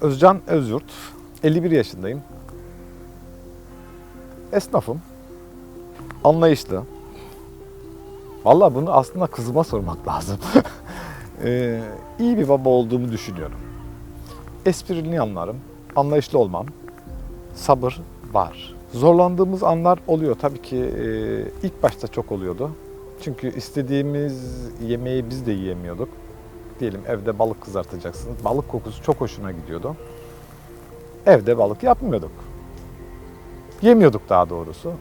Özcan Özyurt. 51 yaşındayım. Esnafım. Anlayışlı. Vallahi bunu aslında kızıma sormak lazım. Ee, iyi bir baba olduğumu düşünüyorum. Esprilini yanlarım. Anlayışlı olmam. Sabır var. Zorlandığımız anlar oluyor. Tabii ki e, ilk başta çok oluyordu. Çünkü istediğimiz yemeği biz de yiyemiyorduk. Diyelim evde balık kızartacaksınız. Balık kokusu çok hoşuna gidiyordu. Evde balık yapmıyorduk. Yemiyorduk daha doğrusu.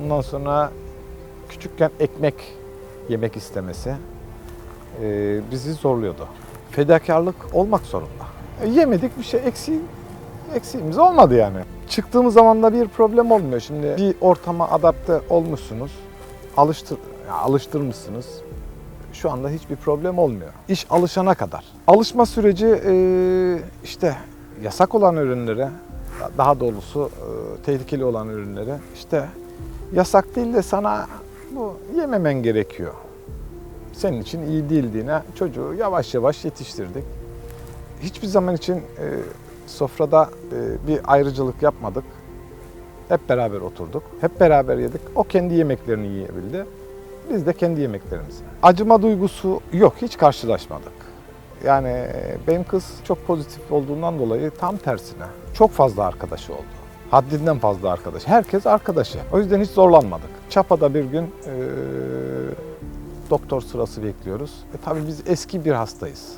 Ondan sonra küçükken ekmek yemek istemesi e, bizi zorluyordu. Fedakarlık olmak zorunda. E, yemedik bir şey eksiği, eksiğimiz olmadı yani. Çıktığımız zaman da bir problem olmuyor. Şimdi bir ortama adapte olmuşsunuz, alıştır, alıştırmışsınız. Şu anda hiçbir problem olmuyor. İş alışana kadar. Alışma süreci e, işte yasak olan ürünlere, daha doğrusu e, tehlikeli olan ürünlere işte yasak değil de sana bu yememen gerekiyor. Senin için iyi değildiğine çocuğu yavaş yavaş yetiştirdik. Hiçbir zaman için e, sofrada e, bir ayrıcalık yapmadık. Hep beraber oturduk. Hep beraber yedik. O kendi yemeklerini yiyebildi. Biz de kendi yemeklerimizi. Acıma duygusu yok. Hiç karşılaşmadık. Yani e, benim kız çok pozitif olduğundan dolayı tam tersine çok fazla arkadaşı oldu. Haddinden fazla arkadaş. Herkes arkadaşı. O yüzden hiç zorlanmadık. Çapa'da bir gün e, doktor sırası bekliyoruz. E, tabii biz eski bir hastayız.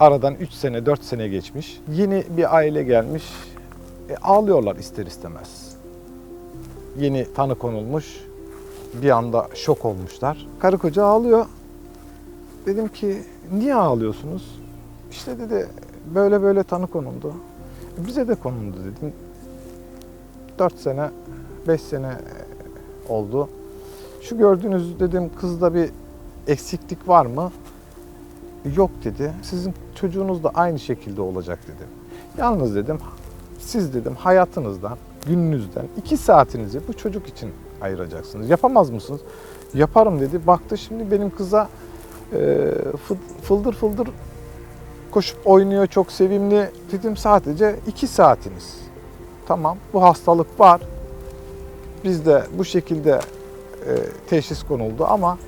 Aradan 3 sene, 4 sene geçmiş. Yeni bir aile gelmiş. E, ağlıyorlar ister istemez. Yeni tanı konulmuş. Bir anda şok olmuşlar. Karı koca ağlıyor. Dedim ki niye ağlıyorsunuz? İşte dedi böyle böyle tanı konuldu. Bize de konuldu dedim. 4 sene, 5 sene oldu. Şu gördüğünüz dedim kızda bir eksiklik var mı? Yok dedi. Sizin çocuğunuz da aynı şekilde olacak dedim. Yalnız dedim siz dedim hayatınızdan, gününüzden iki saatinizi bu çocuk için ayıracaksınız. Yapamaz mısınız? Yaparım dedi. Baktı şimdi benim kıza e, fı- fıldır fıldır koşup oynuyor çok sevimli. Dedim sadece iki saatiniz. Tamam bu hastalık var. Biz de bu şekilde e, teşhis konuldu ama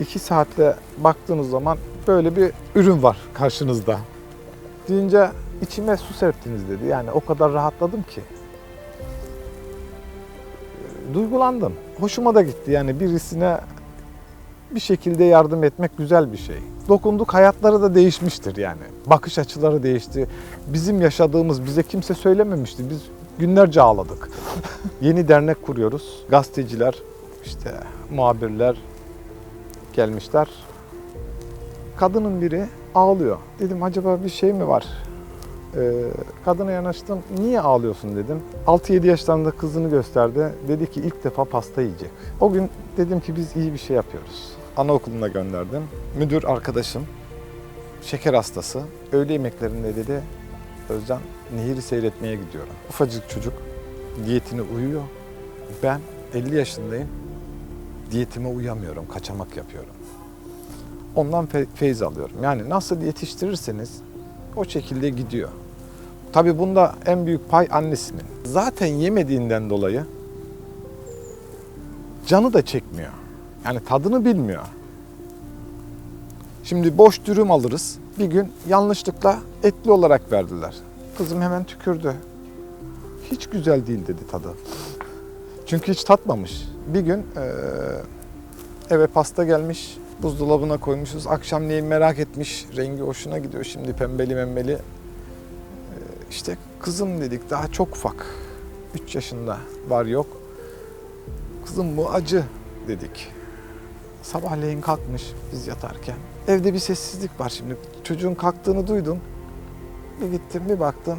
iki saatte baktığınız zaman böyle bir ürün var karşınızda. Deyince içime su serptiniz dedi. Yani o kadar rahatladım ki. Duygulandım. Hoşuma da gitti. Yani birisine bir şekilde yardım etmek güzel bir şey. Dokunduk hayatları da değişmiştir yani. Bakış açıları değişti. Bizim yaşadığımız bize kimse söylememişti. Biz günlerce ağladık. Yeni dernek kuruyoruz. Gazeteciler, işte muhabirler gelmişler. Kadının biri ağlıyor. Dedim acaba bir şey mi var? Ee, kadına yanaştım. Niye ağlıyorsun dedim. 6-7 yaşlarında kızını gösterdi. Dedi ki ilk defa pasta yiyecek. O gün dedim ki biz iyi bir şey yapıyoruz. Anaokuluna gönderdim. Müdür arkadaşım, şeker hastası. Öğle yemeklerinde dedi Özcan nehiri seyretmeye gidiyorum. Ufacık çocuk diyetine uyuyor. Ben 50 yaşındayım. Diyetime uyamıyorum, kaçamak yapıyorum. Ondan fe- feyz alıyorum. Yani nasıl yetiştirirseniz o şekilde gidiyor. Tabii bunda en büyük pay annesinin. Zaten yemediğinden dolayı canı da çekmiyor. Yani tadını bilmiyor. Şimdi boş dürüm alırız. Bir gün yanlışlıkla etli olarak verdiler. Kızım hemen tükürdü. Hiç güzel değil dedi tadı. Çünkü hiç tatmamış. Bir gün eve pasta gelmiş. Buzdolabına koymuşuz. Akşamleyin merak etmiş. Rengi hoşuna gidiyor şimdi pembeli membeli. Eee, İşte kızım dedik daha çok ufak. 3 yaşında var yok. Kızım bu acı dedik. Sabahleyin kalkmış biz yatarken. Evde bir sessizlik var şimdi. Çocuğun kalktığını duydum. Bir gittim bir baktım.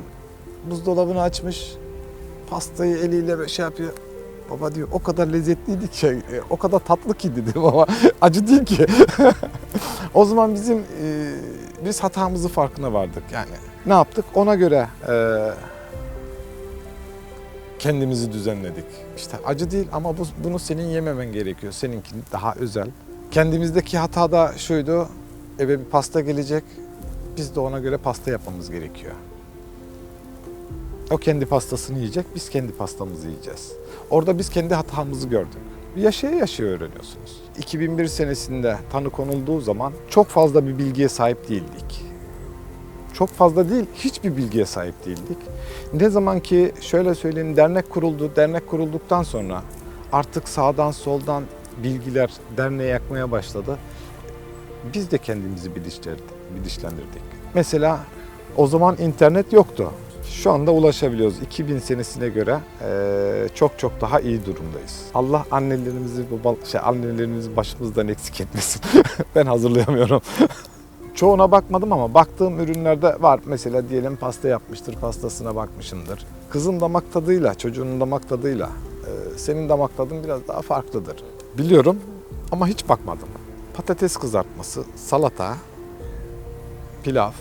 Buzdolabını açmış. Pastayı eliyle şey yapıyor. Baba diyor o kadar lezzetliydi ki, e, o kadar tatlı ki dedim ama acı değil ki. o zaman bizim e, biz hatamızı farkına vardık yani. Ne yaptık? Ona göre e, kendimizi düzenledik. İşte acı değil ama bu, bunu senin yememen gerekiyor. Seninki daha özel. Kendimizdeki hata da şuydu. Eve bir pasta gelecek. Biz de ona göre pasta yapmamız gerekiyor. O kendi pastasını yiyecek, biz kendi pastamızı yiyeceğiz. Orada biz kendi hatamızı gördük. Yaşaya yaşaya öğreniyorsunuz. 2001 senesinde tanı konulduğu zaman çok fazla bir bilgiye sahip değildik. Çok fazla değil, hiçbir bilgiye sahip değildik. Ne zaman ki şöyle söyleyeyim dernek kuruldu, dernek kurulduktan sonra artık sağdan soldan bilgiler derneğe yakmaya başladı. Biz de kendimizi bilinçlendirdik. Mesela o zaman internet yoktu. Şu anda ulaşabiliyoruz. 2000 senesine göre eee, çok çok daha iyi durumdayız. Allah annelerimizi, baba, şey, annelerimizi başımızdan eksik etmesin. ben hazırlayamıyorum. Çoğuna bakmadım ama baktığım ürünlerde var. Mesela diyelim pasta yapmıştır, pastasına bakmışımdır. Kızın damak tadıyla, çocuğun damak tadıyla e, senin damak tadın biraz daha farklıdır. Biliyorum ama hiç bakmadım. Patates kızartması, salata, pilav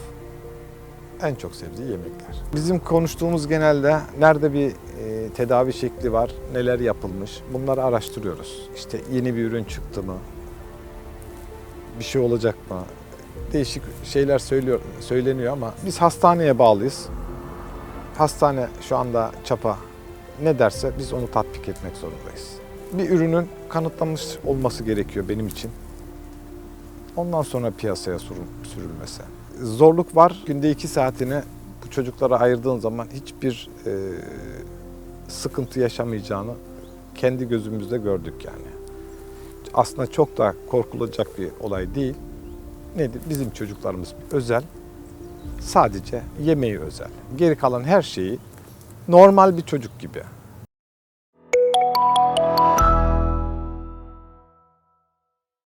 en çok sevdiği yemekler. Bizim konuştuğumuz genelde nerede bir e, tedavi şekli var, neler yapılmış bunları araştırıyoruz. İşte yeni bir ürün çıktı mı, bir şey olacak mı, değişik şeyler söylüyor, söyleniyor ama biz hastaneye bağlıyız. Hastane şu anda çapa ne derse biz onu tatbik etmek zorundayız. Bir ürünün kanıtlanmış olması gerekiyor benim için. Ondan sonra piyasaya sürül- sürülmesi. Zorluk var. Günde iki saatini bu çocuklara ayırdığın zaman hiçbir e, sıkıntı yaşamayacağını kendi gözümüzde gördük yani. Aslında çok da korkulacak bir olay değil nedir? Bizim çocuklarımız özel. Sadece yemeği özel. Geri kalan her şeyi normal bir çocuk gibi